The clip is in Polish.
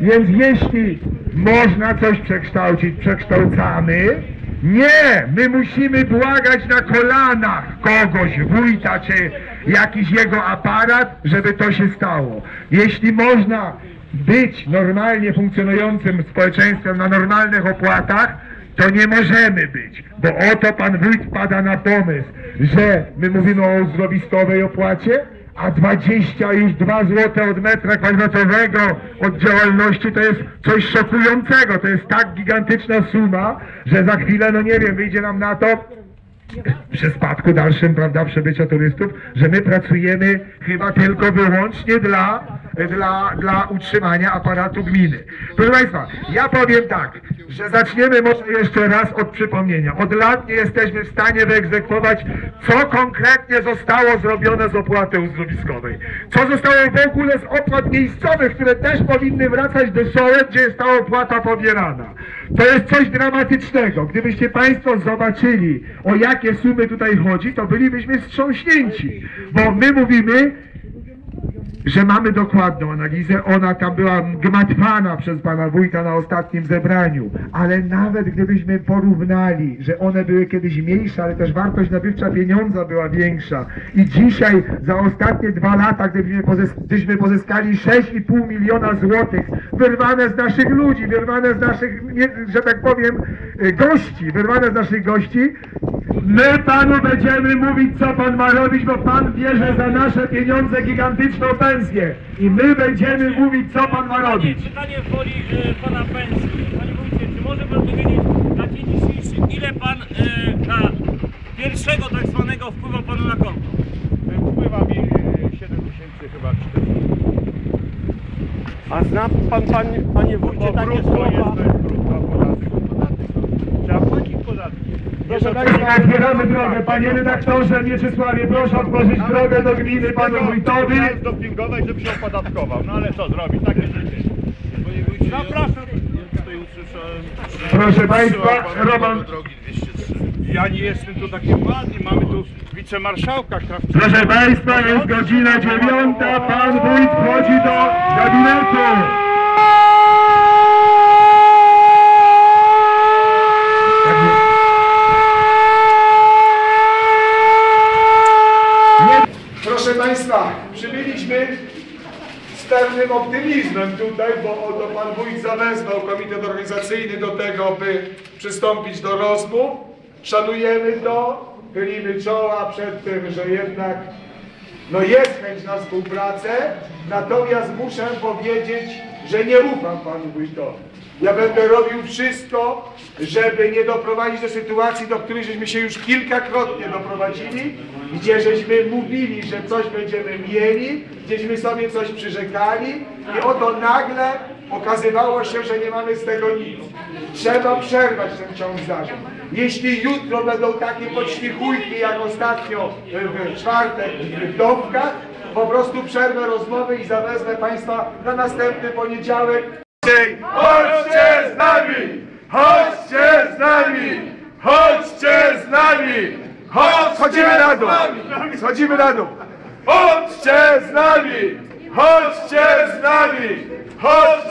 Więc jeśli można coś przekształcić, przekształcamy. Nie, my musimy błagać na kolanach kogoś, wójta czy jakiś jego aparat, żeby to się stało. Jeśli można być normalnie funkcjonującym społeczeństwem na normalnych opłatach, to nie możemy być, bo oto pan wójt pada na pomysł, że my mówimy o uzdrowiskowej opłacie, a 20 już 2 zł od metra kwadratowego od działalności to jest coś szokującego. To jest tak gigantyczna suma, że za chwilę, no nie wiem, wyjdzie nam na to, przy spadku dalszym, prawda, przebycia turystów, że my pracujemy chyba tylko wyłącznie dla, dla, dla utrzymania aparatu gminy. Proszę Państwa, ja powiem tak, że zaczniemy może jeszcze raz od przypomnienia. Od lat nie jesteśmy w stanie wyegzekwować, co konkretnie zostało zrobione z opłaty uzdrowiskowej. Co zostało w ogóle z opłat miejscowych, które też powinny wracać do sołek, gdzie jest ta opłata pobierana. To jest coś dramatycznego. Gdybyście Państwo zobaczyli, o jakie sumy tutaj chodzi, to bylibyśmy wstrząśnięci. Bo my mówimy, że mamy dokładną analizę, ona tam była gmatwana przez pana wójta na ostatnim zebraniu, ale nawet gdybyśmy porównali, że one były kiedyś mniejsze, ale też wartość nabywcza pieniądza była większa. I dzisiaj za ostatnie dwa lata, gdybyśmy, pozys- gdybyśmy pozyskali 6,5 miliona złotych wyrwane z naszych ludzi, wyrwane z naszych, że tak powiem, y, gości, wyrwane z naszych gości, my panu będziemy mówić, co pan ma robić, bo pan bierze za nasze pieniądze gigantyczną pensję i my będziemy mówić, co pan ma robić. pytanie woli e, pana pensji. Panie wójcie, czy może pan powiedzieć na dzień dzisiejszy, ile pan e, na pierwszego tak zwanego wpływa panu na konto? Wpływa mi e, 7 tysięcy chyba 400. A zna pan, panie, panie wójcie, takie brutto słowa? jest to brutto, podatek, podatek. Trzeba płacić podatki. Proszę Państwa, otwieramy drogę. Panie redaktorze Mieczysławie, proszę otworzyć drogę do gminy panu wójtowi. Trzeba zdopingować, żeby się opodatkował. No ale co zrobić? Takie życie. Zapraszam. Tutaj usłyszałem, że Proszę Państwa, Roman- do drogi 203. Ja nie jestem tu taki ładny. Mamy tu wicemarszałka Krawczyka. Proszę Państwa, jest godzina dziewiąta, pan wójt wchodzi do gabinetu. Proszę Państwa, przybyliśmy z pewnym optymizmem tutaj, bo oto pan wójt zawezwał komitet organizacyjny do tego, by przystąpić do rozmów. Szanujemy to, chylimy czoła przed tym, że jednak no jest chęć na współpracę, natomiast muszę powiedzieć, że nie ufam panu wójtowi. Ja będę robił wszystko, żeby nie doprowadzić do sytuacji, do której żeśmy się już kilkakrotnie doprowadzili, gdzie żeśmy mówili, że coś będziemy mieli, gdzieśmy sobie coś przyrzekali i oto nagle okazywało się, że nie mamy z tego nic. Trzeba przerwać ten ciąg zdarzeń. Jeśli jutro będą takie podśmiechujki jak ostatnio w czwartek w Dąbkach, po prostu przerwę rozmowy i zawezmę Państwa na następny poniedziałek. Chodźcie z nami! Chodźcie z nami! Chodźcie z nami! Chodź, schodzimy na dół! Schodzimy na dół! Chodźcie z nami! Chodźcie z nami! Chodźcie